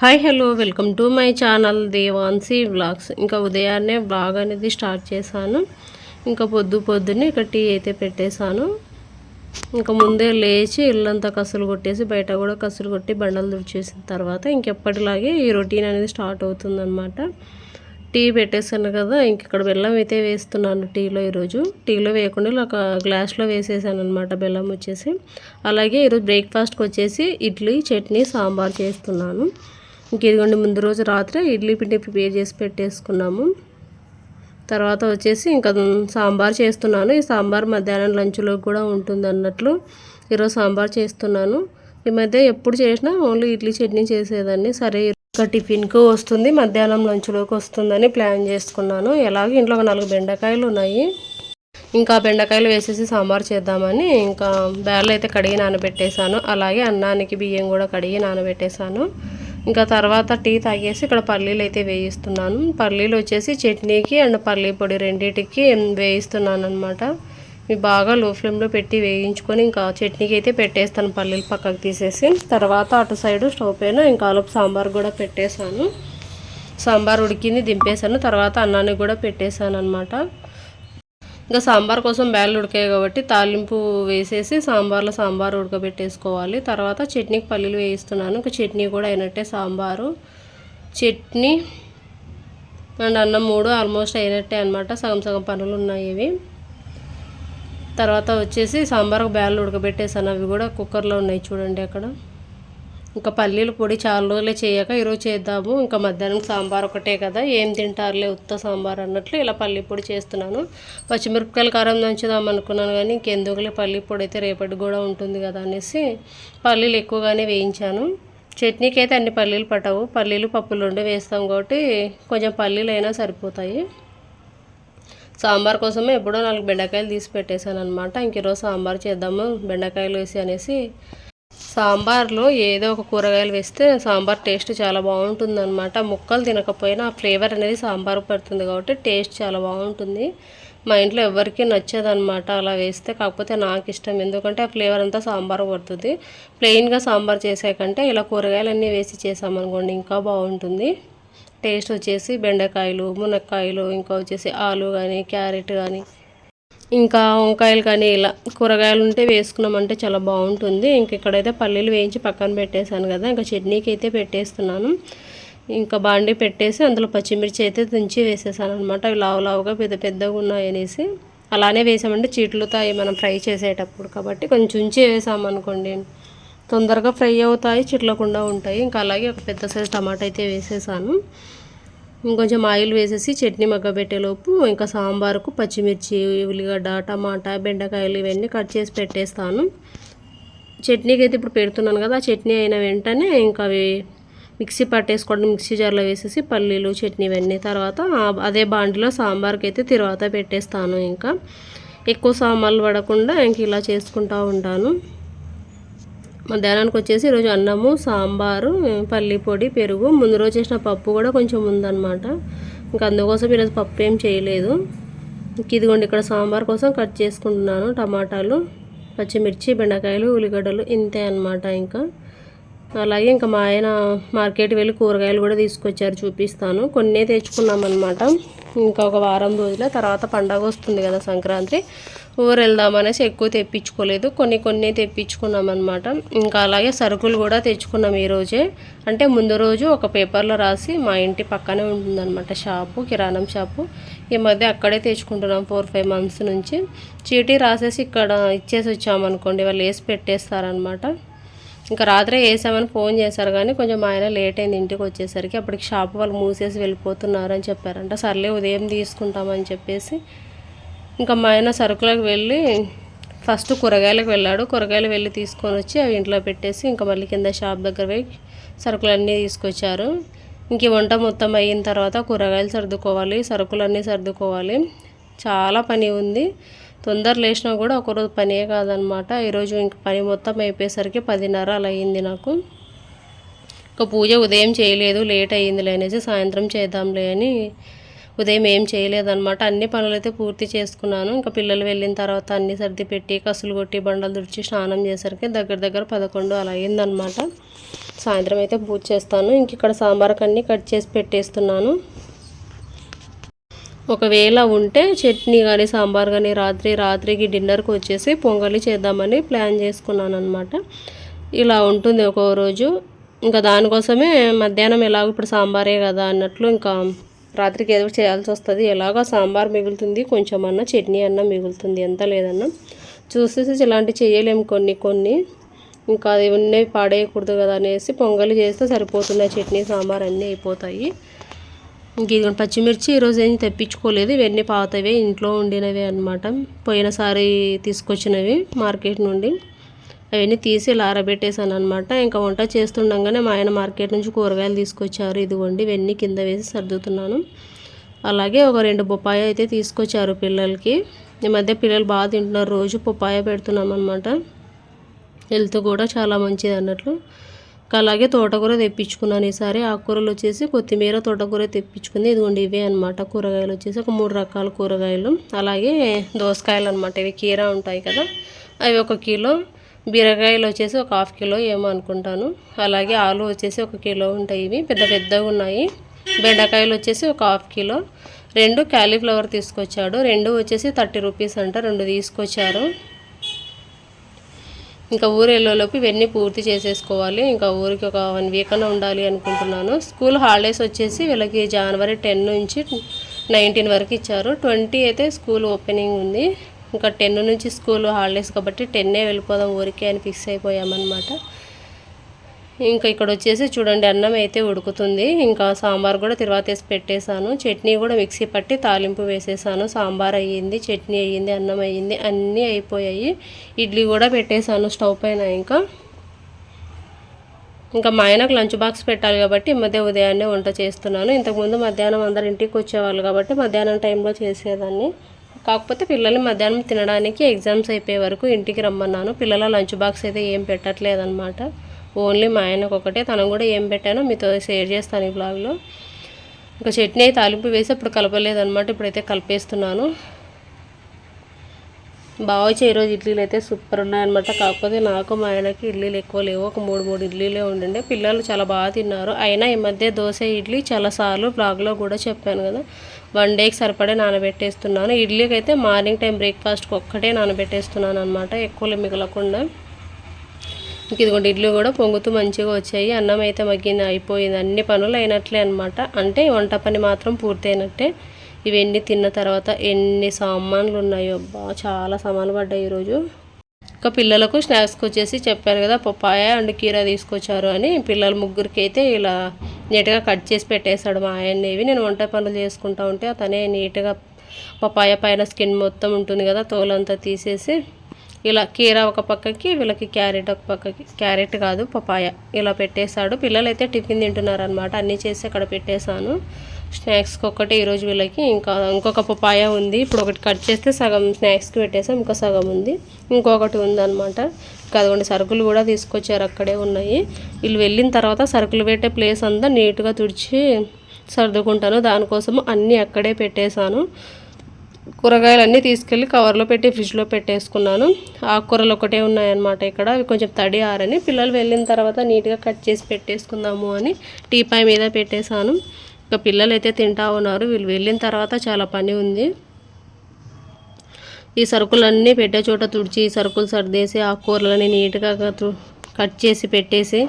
Hi hello welcome to my channel Devanshi vlogs ఇంకా ఉదయాన్నే blog అనేది స్టార్ట్ చేశాను. ఇంకా పొద్దు పొద్దున్నే ఇక్కడ టీ అయితే పెట్టేశాను. ఇంకా ముందే లేచి ఇల్లంతా కసులు కొట్టేసి బయట కూడా కసులు కొట్టి బండలు దుడిచేసిన తర్వాత ఇంకెప్పటిలాగే ఈ రొటీన్ అనేది స్టార్ట్ అవుతుందన్నమాట. టీ పెట్టేసాను కదా ఇంక ఇక్కడ బెల్లం అయితే వేస్తున్నాను టీలో ఈరోజు. టీలో వేయకుండా ఒక గ్లాస్లో వేసేసాను అనమాట బెల్లం వచ్చేసి. అలాగే ఈరోజు బ్రేక్ఫాస్ట్కి వచ్చేసి ఇడ్లీ చట్నీ సాంబార్ చేస్తున్నాను. ఇంక ఇదిగోండి ముందు రోజు రాత్రి ఇడ్లీ పిండి ప్రిపేర్ చేసి పెట్టేసుకున్నాము. తర్వాత వచ్చేసి ఇంకా సాంబార్ చేస్తున్నాను. ఈ సాంబార్ మధ్యాహ్నం లంచ్లో కూడా ఉంటుంది అన్నట్లు ఈరోజు సాంబార్ చేస్తున్నాను. ఈ మధ్య ఎప్పుడు చేసినా ఓన్లీ ఇడ్లీ చట్నీ చేసేదాన్ని. సరే ఇంకా టిఫిన్కు వస్తుంది మధ్యాహ్నం లంచ్లోకి వస్తుందని ప్లాన్ చేసుకున్నాను. ఎలాగో ఇంట్లో ఒక నాలుగు బెండకాయలు ఉన్నాయి. ఇంకా బెండకాయలు వేసేసి సాంబార్ చేద్దామని ఇంకా బ్యాళ్ళు అయితే కడిగి నానబెట్టేశాను. అలాగే అన్నానికి బియ్యం కూడా కడిగి నానబెట్టేశాను. ఇంకా తర్వాత టీ తాగేసి ఇక్కడ పల్లీలు అయితే వేయిస్తున్నాను. పల్లీలు వచ్చేసి చట్నీకి అండ్ పల్లీ పొడి రెండింటికి వేయిస్తున్నాను అనమాట ఇవి బాగా లో ఫ్లేమ్లో పెట్టి వేయించుకొని ఇంకా చట్నీకి అయితే పెట్టేస్తాను పల్లీలు పక్కకు తీసేసి. తర్వాత అటు సైడ్ స్టవ్ పైన ఇంకా ఆలోపు సాంబార్ కూడా పెట్టేశాను. సాంబార్ ఉడికింది దింపేశాను. తర్వాత అన్నాన్ని కూడా పెట్టేశాను అనమాట ఇంకా సాంబార్ కోసం బ్యాలు ఉడికాయి కాబట్టి తాలింపు వేసేసి సాంబార్లో సాంబార్ ఉడకబెట్టేసుకోవాలి. తర్వాత చట్నీకి పల్లీలు వేయిస్తున్నాను. ఇంకా చట్నీ కూడా అయినట్టే సాంబారు. చట్నీ అండ్ అన్నం మూడు ఆల్మోస్ట్ అయినట్టే అనమాట సగం సగం పనులు ఉన్నాయి ఇవి. తర్వాత వచ్చేసి సాంబార్ బ్యాలు ఉడకబెట్టేసాను. అవి కూడా కుక్కర్లో ఉన్నాయి చూడండి అక్కడ. ఇంకా పల్లీల పొడి చాలా రోజులే చేయక ఈరోజు చేద్దాము. ఇంకా మధ్యాహ్నం సాంబార్ ఒకటే కదా. ఏం తింటారులే ఉత్త సాంబార్ అన్నట్లు ఇలా పల్లీ పొడి చేస్తున్నాను. పచ్చిమిరపకాయల కారం దంచుదాం అనుకున్నాను కానీ ఇంకెందుకులే పల్లీ పొడి అయితే రేపటి కూడా ఉంటుంది కదా అనేసి పల్లీలు ఎక్కువగానే వేయించాను. చట్నీకి అయితే అన్ని పల్లీలు పట్టవు. పల్లీలు పప్పులు రెండు వేస్తాం కాబట్టి కొంచెం పల్లీలు అయినా సరిపోతాయి. సాంబార్ కోసమే ఎప్పుడో నాలుగు బెండకాయలు తీసి పెట్టేశాను అనమాట ఇంక ఈరోజు సాంబార్ చేద్దాము బెండకాయలు వేసి అనేసి సాంబార్లో ఏదో ఒక కూరగాయలు వేస్తే సాంబార్ టేస్ట్ చాలా బాగుంటుంది అనమాట ముక్కలు తినకపోయినా ఆ ఫ్లేవర్ అనేది సాంబార్ పడుతుంది కాబట్టి టేస్ట్ చాలా బాగుంటుంది. మా ఇంట్లో ఎవరికి నచ్చదనమాట అలా వేస్తే కాకపోతే నాకు ఇష్టం. ఎందుకంటే ఆ ఫ్లేవర్ అంతా సాంబార్ పడుతుంది. ప్లెయిన్గా సాంబార్ చేసే కంటే ఇలా కూరగాయలన్నీ వేసి చేసామనుకోండి ఇంకా బాగుంటుంది. టేస్ట్ వచ్చేసి బెండకాయలు మునక్కాయలు ఇంకా వచ్చేసి ఆలు కానీ క్యారెట్ కానీ ఇంకా వంకాయలు కానీ ఇలా కూరగాయలు ఉంటే వేసుకున్నామంటే చాలా బాగుంటుంది. ఇంక ఇక్కడైతే పల్లీలు వేయించి పక్కన పెట్టేశాను కదా ఇంకా చట్నీకి అయితే పెట్టేస్తున్నాను. ఇంకా బాండి పెట్టేసి అందులో పచ్చిమిర్చి అయితే తుంచి వేసేసాను అనమాట అవి లావు లావుగా పెద్ద పెద్దగా ఉన్నాయనేసి. అలానే వేసామంటే చీట్లుతాయి మనం ఫ్రై చేసేటప్పుడు కాబట్టి కొంచెం ఉంచి వేసామనుకోండి. తొందరగా ఫ్రై అవుతాయి చిట్లకుండా ఉంటాయి. ఇంకా అలాగే ఒక పెద్ద సైజు టమాటా అయితే వేసేసాను. ఇంకొంచెం ఆయిల్ వేసేసి చట్నీ మగ్గబెట్టేలోపు ఇంకా సాంబార్కు పచ్చిమిర్చి ఉల్లిగడ్డ టమాటా బెండకాయలు ఇవన్నీ కట్ చేసి పెట్టేస్తాను. చట్నీకి అయితే ఇప్పుడు పెడుతున్నాను కదా చట్నీ అయిన వెంటనే ఇంకా అవి మిక్సీ పట్టేసుకోవడం మిక్సీ జార్లో వేసేసి పల్లీలు చట్నీ ఇవన్నీ తర్వాత అదే బాండిలో సాంబార్కి అయితే తర్వాత పెట్టేస్తాను ఇంకా. ఎక్కువ సాంబార్లు పడకుండా ఇంక ఇలా చేసుకుంటూ ఉంటాను. మధ్యాహ్నానికి వచ్చేసి ఈరోజు అన్నము సాంబారు పల్లి పొడి పెరుగు. ముందు రోజు చేసిన పప్పు కూడా కొంచెం ఉందన్నమాట. ఇంకా అందుకోసం ఈరోజు పప్పు ఏం చేయలేదు. ఇదిగోండి ఇక్కడ సాంబార్ కోసం కట్ చేసుకుంటున్నాను. టమాటాలు పచ్చిమిర్చి బెండకాయలు ఉల్లిగడ్డలు ఇంతే అనమాట ఇంకా. అలాగే ఇంకా మా ఆయన మార్కెట్ వెళ్ళి కూరగాయలు కూడా తీసుకొచ్చారు చూపిస్తాను. కొన్నే తెచ్చుకున్నామన్నమాట. ఇంకా ఒక వారం రోజుల తర్వాత పండగ వస్తుంది కదా సంక్రాంతి. ఊరు వెళ్దామనేసి ఎక్కువ తెప్పించుకోలేదు. కొన్ని కొన్ని తెప్పించుకున్నాం అనమాట ఇంకా అలాగే సరుకులు కూడా తెచ్చుకున్నాం ఈరోజే అంటే ముందు రోజు ఒక పేపర్లో రాసి మా ఇంటి పక్కనే ఉంటుందన్నమాట షాపు కిరాణం షాపు. ఈ మధ్య అక్కడే తెచ్చుకుంటున్నాం ఫోర్ ఫైవ్ మంత్స్ నుంచి. చీటీ రాసేసి ఇక్కడ ఇచ్చేసి వచ్చామనుకోండి వాళ్ళు వేసి పెట్టేస్తారనమాట ఇంకా రాత్రే వేసామని ఫోన్ చేశారు కానీ కొంచెం ఆయన లేట్ అయింది ఇంటికి వచ్చేసరికి. అప్పటికి షాప్ వాళ్ళు మూసేసి వెళ్ళిపోతున్నారు అని చెప్పారంట. సర్లే ఉదయం తీసుకుంటామని చెప్పేసి ఇంకా మా ఆయన సరుకులకు వెళ్ళి ఫస్ట్ కూరగాయలకు వెళ్ళాడు. కూరగాయలు వెళ్ళి తీసుకొని వచ్చి అవి ఇంట్లో పెట్టేసి ఇంకా మళ్ళీ కింద షాప్ దగ్గర పోయి సరుకులన్నీ తీసుకొచ్చారు. ఇంక వంట మొత్తం అయిన తర్వాత కూరగాయలు సర్దుకోవాలి సరుకులన్నీ సర్దుకోవాలి. చాలా పని ఉంది. తొందర లేచినా కూడా ఒకరోజు పనే కాదనమాట. ఈరోజు ఇంక పని మొత్తం అయిపోయేసరికి పదిన్నర అలా అయింది నాకు. ఇంకా పూజ ఉదయం చేయలేదు లేట్ అయ్యిందిలే అనేసి సాయంత్రం చేద్దాంలే అని ఉదయం ఏం చేయలేదన్నమాట. అన్ని పనులు అయితే పూర్తి చేసుకున్నాను. ఇంకా పిల్లలు వెళ్ళిన తర్వాత అన్ని సర్ది పెట్టి కసులు కొట్టి బండలు తుడిచి స్నానం చేసరికి దగ్గర దగ్గర పదకొండు అలా అయిందనమాట సాయంత్రం అయితే పూజ చేస్తాను. ఇంక ఇక్కడ సాంబార్కన్నీ కట్ చేసి పెట్టేస్తున్నాను. ఒకవేళ ఉంటే చట్నీ కానీ సాంబార్ కానీ రాత్రి రాత్రికి డిన్నర్కి వచ్చేసి పొంగలి చేద్దామని ప్లాన్ చేసుకున్నాను అనమాట ఇలా ఉంటుంది ఒక్కో రోజు. ఇంకా దానికోసమే మధ్యాహ్నం ఎలాగో ఇప్పుడు సాంబారే కదా అన్నట్లు ఇంకా రాత్రికి ఏదో చేయాల్సి వస్తుంది. ఎలాగో సాంబార్ మిగులుతుంది? కొంచెం అన్న చట్నీ అన్న మిగులుతుంది. ఎంత లేదన్నా చూసేసి ఇలాంటివి చేయలేము కొన్ని కొన్ని. ఇంకా అది ఉన్నవి పాడేయకూడదు కదా అనేసి పొంగలి చేస్తే సరిపోతుంది. చట్నీ సాంబార్ అన్నీ అయిపోతాయి. ఇంక ఇది పచ్చిమిర్చి ఈరోజు ఏం తెప్పించుకోలేదు. ఇవన్నీ పాతవే ఇంట్లో ఉండినవి అనమాట పోయినసారి తీసుకొచ్చినవి మార్కెట్ నుండి. అవన్నీ తీసి ఇలా ఆరబెట్టేసాను అనమాట ఇంకా వంట చేస్తుండగానే మా ఆయన మార్కెట్ నుంచి కూరగాయలు తీసుకొచ్చారు. ఇదిగోండి ఇవన్నీ కింద వేసి సర్దుతున్నాను. అలాగే ఒక రెండు బొప్పాయి అయితే తీసుకొచ్చారు పిల్లలకి. ఈ మధ్య పిల్లలు బాగా తింటున్నారు. రోజు బొప్పాయ పెడుతున్నాం అనమాట హెల్త్ కూడా చాలా మంచిది అన్నట్లు. అలాగే తోటకూర తెప్పించుకున్నాను. ఈసారి ఆకుకూరలు వచ్చేసి కొత్తిమీర తోటకూర తెప్పించుకుంది. ఇదిగోండి ఇవే అనమాట కూరగాయలు వచ్చేసి. ఒక మూడు రకాల కూరగాయలు. అలాగే దోసకాయలు అనమాట ఇవి కీర ఉంటాయి కదా అవి ఒక కిలో. బీరకాయలు వచ్చేసి ఒక హాఫ్ కిలో ఏమో అనుకుంటాను. అలాగే ఆలు వచ్చేసి ఒక కిలో ఉంటాయి ఇవి. పెద్ద పెద్దగా ఉన్నాయి. బెండకాయలు వచ్చేసి ఒక హాఫ్ కిలో. రెండు క్యాలీఫ్లవర్ తీసుకొచ్చాడు. రెండు వచ్చేసి థర్టీ రూపీస్ అంట. రెండు తీసుకొచ్చారు. ఇంకా ఊరు వెళ్ళేలోపు ఇవన్నీ పూర్తి చేసేసుకోవాలి. ఇంకా ఊరికి ఒక వన్ వీక్ అన్న ఉండాలి అనుకుంటున్నాను. స్కూల్ హాలిడేస్ వచ్చేసి వీళ్ళకి జనవరి టెన్ నుంచి నైన్టీన్ వరకు ఇచ్చారు. ట్వంటీ అయితే స్కూల్ ఓపెనింగ్ ఉంది. ఇంకా టెన్ నుంచి స్కూల్ హాలిడేస్ కాబట్టి టెన్నే వెళ్ళిపోదాం ఊరికే అని ఫిక్స్ అయిపోయామన్నమాట. ఇంకా ఇక్కడ వచ్చేసి చూడండి అన్నం అయితే ఉడుకుతుంది. ఇంకా సాంబార్ కూడా తర్వాత వేసి పెట్టేశాను. చట్నీ కూడా మిక్సీ పట్టి తాలింపు వేసేసాను సాంబార్ అయ్యింది చట్నీ అయ్యింది అన్నం అయ్యింది అన్నీ అయిపోయాయి. ఇడ్లీ కూడా పెట్టేశాను స్టవ్ పైన ఇంకా. ఇంకా మా ఆయనకు లంచ్ బాక్స్ పెట్టాలి కాబట్టి ఈ మధ్య ఉదయాన్నే వంట చేస్తున్నాను. ఇంతకుముందు మధ్యాహ్నం అందరు ఇంటికి వచ్చేవాళ్ళు కాబట్టి మధ్యాహ్నం టైంలో చేసేదాన్ని. కాకపోతే పిల్లలు మధ్యాహ్నం తినడానికి ఎగ్జామ్స్ అయిపోయే వరకు ఇంటికి రమ్మన్నాను. పిల్లల లంచ్ బాక్స్ అయితే ఏం పెట్టట్లేదన్నమాట. ఓన్లీ మా ఆయనకు ఒకటే తను కూడా ఏం పెట్టానో మీతో షేర్ చేస్తాను ఈ బ్లాగ్లో ఇంకా చట్నీ అయితే తాలింపు వేసి అప్పుడు కలపలేదన్నమాట ఇప్పుడైతే కలిపేస్తున్నాను. బాగా వచ్చే ఈరోజు ఇడ్లీలు అయితే సూపర్ ఉన్నాయన్నమాట. కాకపోతే నాకు మా ఆయనకి ఇడ్లీలు ఎక్కువ లేవు. ఒక మూడు మూడు ఇడ్లీలే ఉండండి. పిల్లలు చాలా బాగా తిన్నారు. అయినా ఈ మధ్య దోశ ఇడ్లీ చాలాసార్లు బ్లాగ్లో కూడా చెప్పాను కదా. వన్ డేకి సరిపడే నానబెట్టేస్తున్నాను. ఇడ్లీకి అయితే మార్నింగ్ టైం బ్రేక్ఫాస్ట్కి ఒక్కటే నానబెట్టేస్తున్నాను అనమాట ఎక్కువ మిగలకుండా. ఇంక ఇదిగోండి ఇడ్లీ కూడా పొంగుతూ మంచిగా వచ్చాయి. అన్నం అయితే మగ్గింది అయిపోయింది. అన్ని పనులు అయినట్లే అనమాట అంటే వంట పని మాత్రం పూర్తయినట్టే. ఇవన్నీ తిన్న తర్వాత ఎన్ని సామాన్లు ఉన్నాయో అబ్బా చాలా సామాన్లు పడ్డాయి ఈరోజు. ఇంకా పిల్లలకు స్నాక్స్కి వచ్చేసి చెప్పాను కదా పప్పాయ అండ్ కీరా తీసుకొచ్చారు అని. పిల్లల ముగ్గురికి అయితే ఇలా నీట్గా కట్ చేసి పెట్టేశాడు మా ఆయన్నేవి నేను వంట పనులు చేసుకుంటా ఉంటే అతనే నీట్గా పప్పాయ పైన స్కిన్ మొత్తం ఉంటుంది కదా తోలంతా తీసేసి ఇలా కీరా ఒక పక్కకి వీళ్ళకి క్యారెట్ ఒక పక్కకి క్యారెట్ కాదు పపాయ ఇలా పెట్టేశాడు. పిల్లలు అయితే టిఫిన్ తింటున్నారనమాట అన్నీ చేసి అక్కడ పెట్టేశాను. స్నాక్స్కి ఒక్కటే ఈరోజు వీళ్ళకి. ఇంకా ఇంకొక పపాయ ఉంది. ఇప్పుడు ఒకటి కట్ చేస్తే సగం స్నాక్స్కి పెట్టేసాం. ఇంకో సగం ఉంది. ఇంకొకటి ఉందన్నమాట. అదిగోండి సరుకులు కూడా తీసుకొచ్చారు. అక్కడే ఉన్నాయి. వీళ్ళు వెళ్ళిన తర్వాత సరుకులు పెట్టే ప్లేస్ అంతా నీట్గా తుడిచి సర్దుకుంటాను. దానికోసము అన్నీ అక్కడే పెట్టేశాను. కూరగాయలు అన్నీ తీసుకెళ్ళి కవర్లో పెట్టి ఫ్రిడ్జ్లో పెట్టేసుకున్నాను. ఆకుకూరలు ఒకటే ఉన్నాయన్నమాట ఇక్కడ. అవి కొంచెం తడి ఆరని. పిల్లలు వెళ్ళిన తర్వాత నీట్గా కట్ చేసి పెట్టేసుకుందాము అని టీపాయ్ మీద పెట్టేశాను. ఇంకా పిల్లలు అయితే తింటా ఉన్నారు. వీళ్ళు వెళ్ళిన తర్వాత చాలా పని ఉంది. ఈ సరుకులన్నీ పెట్టే చోట తుడిచి సరుకులు సర్దేసి ఆకుకూరలని నీట్గా కట్ చేసి పెట్టేసి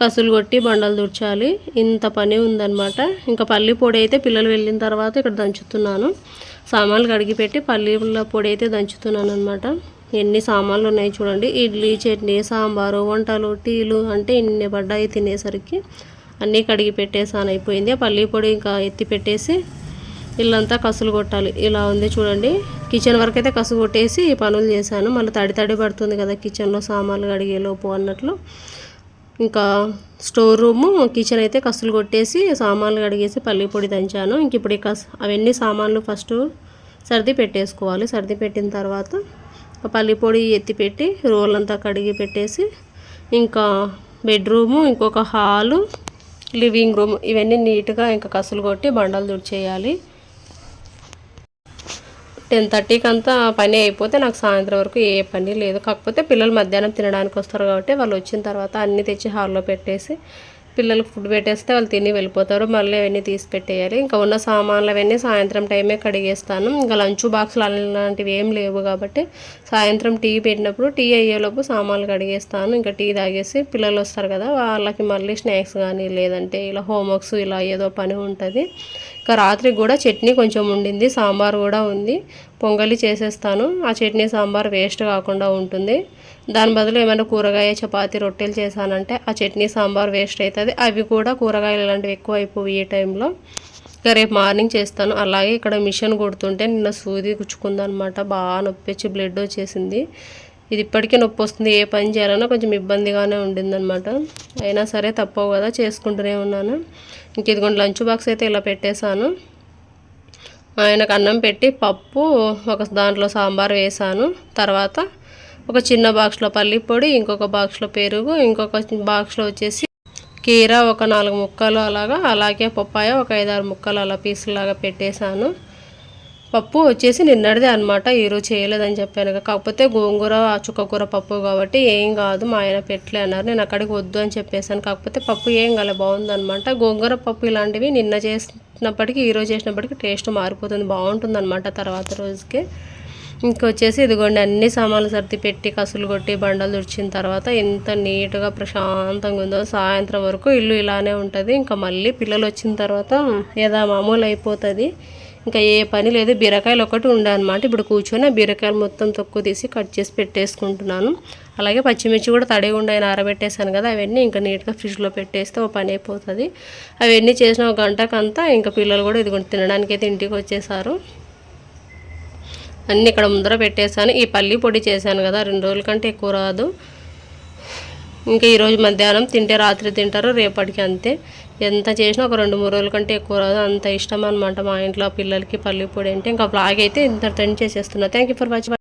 కసులు కొట్టి బండలు తుడిచాలి. ఇంత పని ఉందన్నమాట. ఇంకా పల్లి పొడి అయితే పిల్లలు వెళ్ళిన తర్వాత ఇక్కడ దంచుతున్నాను. సామాన్లు కడిగి పెట్టి పల్లీల పొడి అయితే దంచుతున్నాను అనమాట ఎన్ని సామాన్లు ఉన్నాయి చూడండి. ఇడ్లీ చట్నీ సాంబారు వంటలు టీలు అంటే ఇన్ని పడ్డాయి తినేసరికి. అన్నీ కడిగి పెట్టేసాను అయిపోయింది. పల్లీ పొడి ఇంకా ఎత్తి పెట్టేసి ఇల్లంతా కసులు కొట్టాలి. ఇలా ఉంది చూడండి. కిచెన్ వరకు అయితే కసు కొట్టేసి పనులు చేశాను. మళ్ళీ తడి తడి పడుతుంది కదా కిచెన్లో సామాన్లు కడిగే లోపు అన్నట్లు. ఇంకా స్టోర్ రూము కిచెన్ అయితే కసులు కొట్టేసి సామాన్లు కడిగేసి పల్లి పొడి దంచాను. ఇంక ఇప్పుడు కస్ అవన్నీ సామాన్లు ఫస్ట్ సర్ది పెట్టేసుకోవాలి. సర్ది పెట్టిన తర్వాత పల్లి పొడి ఎత్తి పెట్టి రోల్ అంతా కడిగి పెట్టేసి ఇంకా బెడ్రూము ఇంకొక హాలు లివింగ్ రూమ్ ఇవన్నీ నీట్గా ఇంకా కసులు కొట్టి బండలు దుడిచేయాలి టెన్ థర్టీకి అంతా పని అయిపోతే నాకు సాయంత్రం వరకు ఏ పని లేదు. కాకపోతే పిల్లలు మధ్యాహ్నం తినడానికి వస్తారు కాబట్టి వాళ్ళు వచ్చిన తర్వాత అన్నీ తెచ్చి హాల్లో పెట్టేసి పిల్లలకు ఫుడ్ పెట్టేస్తే వాళ్ళు తిని వెళ్ళిపోతారు. మళ్ళీ అవన్నీ తీసి పెట్టేయాలి. ఇంకా ఉన్న సామాన్లు అవన్నీ సాయంత్రం టైమే కడిగేస్తాను. ఇంకా లంచ్ బాక్సులు అలాంటివి ఏం లేవు కాబట్టి సాయంత్రం టీ పెట్టినప్పుడు టీ అయ్యేలోపు సామాన్లు కడిగేస్తాను. ఇంకా టీ తాగేసి పిల్లలు వస్తారు కదా వాళ్ళకి మళ్ళీ స్నాక్స్ కానీ లేదంటే ఇలా హోంవర్క్స్ ఇలా ఏదో పని ఉంటుంది. ఇంకా రాత్రికి కూడా చట్నీ కొంచెం ఉండింది సాంబార్ కూడా ఉంది. పొంగలి చేసేస్తాను. ఆ చట్నీ సాంబార్ వేస్ట్ కాకుండా ఉంటుంది. దాని బదులు ఏమైనా కూరగాయ చపాతి రొట్టెలు చేశానంటే ఆ చట్నీ సాంబార్ వేస్ట్ అవుతుంది అవి కూడా కూరగాయలు ఇలాంటివి ఎక్కువ అయిపోయి ఈ టైంలో. ఇంకా రేపు మార్నింగ్ చేస్తాను. అలాగే ఇక్కడ మిషన్ కుడుతుంటే నిన్న సూది కుచ్చుకుందనమాట బాగా నొప్పి వచ్చి బ్లడ్ వచ్చేసింది. ఇది ఇప్పటికీ నొప్పి వస్తుంది. ఏ పని చేయాలన్నా కొంచెం ఇబ్బందిగానే ఉండిందనమాట. అయినా సరే తప్పవు కదా చేసుకుంటూనే ఉన్నాను. ఇంక ఇదిగోండి లంచ్ బాక్స్ అయితే ఇలా పెట్టేశాను. ఆయనకు అన్నం పెట్టి పప్పు ఒక దాంట్లో సాంబార్ వేసాను. తర్వాత ఒక చిన్న బాక్స్లో పల్లి పొడి ఇంకొక బాక్స్లో పెరుగు ఇంకొక బాక్స్లో వచ్చేసి కీర ఒక నాలుగు ముక్కలు అలాగా అలాగే పప్పాయ ఒక ఐదారు ముక్కలు అలా పీసులాగా పెట్టేశాను. పప్పు వచ్చేసి నిన్నటిదే అనమాట ఈరోజు చేయలేదని చెప్పాను కాకపోతే గోంగూర చుక్కకూర పప్పు కాబట్టి ఏం కాదు మా ఆయన పెట్టలే అన్నారు. నేను అక్కడికి వద్దు అని చెప్పేశాను. కాకపోతే పప్పు ఏం కాలే బాగుందనమాట గోంగూర పప్పు ఇలాంటివి నిన్న చేసినప్పటికీ ఈరోజు చేసినప్పటికీ టేస్ట్ మారిపోతుంది బాగుంటుంది అనమాట తర్వాత రోజుకి. ఇంకొచ్చేసి ఇదిగోండి అన్ని సామాన్లు సర్ది పెట్టి కసులు కొట్టి బండలు తుడిచిన తర్వాత ఎంత నీట్గా ప్రశాంతంగా ఉందో సాయంత్రం వరకు ఇల్లు ఇలానే ఉంటుంది. ఇంకా మళ్ళీ పిల్లలు వచ్చిన తర్వాత ఏదో మామూలు అయిపోతుంది. ఇంకా ఏ పని లేదు. బీరకాయలు ఒకటి ఉండనమాట ఇప్పుడు కూర్చొని ఆ బీరకాయలు మొత్తం తక్కువ తీసి కట్ చేసి పెట్టేసుకుంటున్నాను. అలాగే పచ్చిమిర్చి కూడా తడిగా ఉండే ఆరబెట్టేసాను కదా అవన్నీ ఇంకా నీట్గా ఫ్రిడ్జ్లో పెట్టేస్తే ఒక పని అయిపోతుంది. అవన్నీ చేసిన ఒక గంటకంతా ఇంకా పిల్లలు కూడా ఇదిగో తినడానికి అయితే ఇంటికి వచ్చేసారు. అన్నీ ఇక్కడ ముందర పెట్టేశాను. ఈ పల్లి పొడి చేశాను కదా రెండు రోజుల కంటే ఎక్కువ రాదు. ఇంకా ఈరోజు మధ్యాహ్నం తింటే రాత్రి తింటారు రేపటికి అంతే. ఎంత చేసినా ఒక రెండు మూడు రోజుల కంటే ఎక్కువ రాదు. అంత ఇష్టం అనమాట మా ఇంట్లో పిల్లలకి పల్లి పొడి అంటే ఇంకా బ్లాగ్ అయితే ఇంత టెన్ చేసేస్తున్నా థ్యాంక్ ఫర్ వాచింగ్